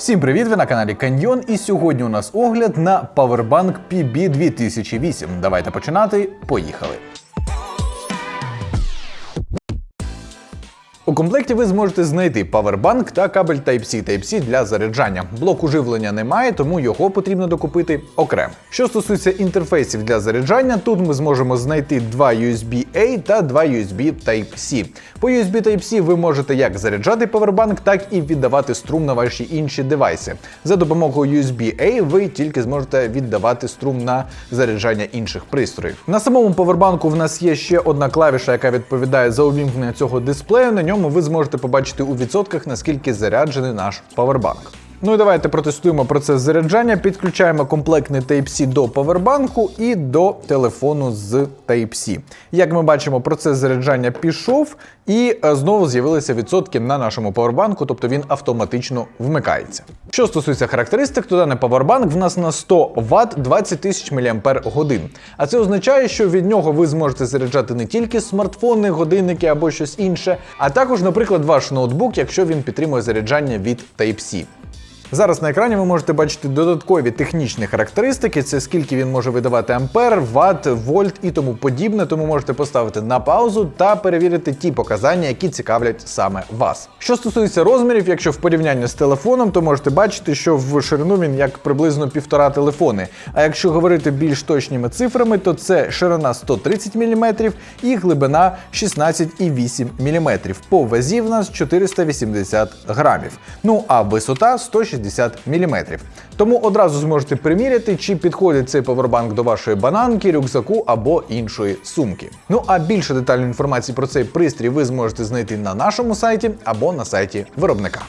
Всім привіт! Ви на каналі Каньйон, і сьогодні у нас огляд на Powerbank PB 2008. Давайте починати. Поїхали. Комплекті ви зможете знайти павербанк та кабель Type-C Type-C для заряджання. Блоку живлення немає, тому його потрібно докупити окремо. Що стосується інтерфейсів для заряджання, тут ми зможемо знайти два USB-A та два USB Type-C. По USB Type-C ви можете як заряджати павербанк, так і віддавати струм на ваші інші девайси. За допомогою USB-A ви тільки зможете віддавати струм на заряджання інших пристроїв. На самому павербанку в нас є ще одна клавіша, яка відповідає за увімкнення цього дисплею. На ньому ви зможете побачити у відсотках, наскільки заряджений наш павербанк. Ну і давайте протестуємо процес заряджання. Підключаємо комплектний Type-C до павербанку і до телефону з Type-C. Як ми бачимо, процес заряджання пішов, і е, знову з'явилися відсотки на нашому павербанку, тобто він автоматично вмикається. Що стосується характеристик, то даний павербанк в нас на 100 Вт 20 тисяч мАч. А це означає, що від нього ви зможете заряджати не тільки смартфони, годинники або щось інше, а також, наприклад, ваш ноутбук, якщо він підтримує заряджання від Type-C. Зараз на екрані ви можете бачити додаткові технічні характеристики: це скільки він може видавати ампер, ватт, вольт і тому подібне. Тому можете поставити на паузу та перевірити ті показання, які цікавлять саме вас. Що стосується розмірів, якщо в порівнянні з телефоном, то можете бачити, що в ширину він як приблизно півтора телефони. А якщо говорити більш точніми цифрами, то це ширина 130 мм і глибина 16,8 мм. По вазі в нас 480 грамів. Ну а висота 160 мм. Тому одразу зможете приміряти, чи підходить цей павербанк до вашої бананки, рюкзаку або іншої сумки. Ну а більше детальної інформації про цей пристрій ви зможете знайти на нашому сайті або на сайті виробника.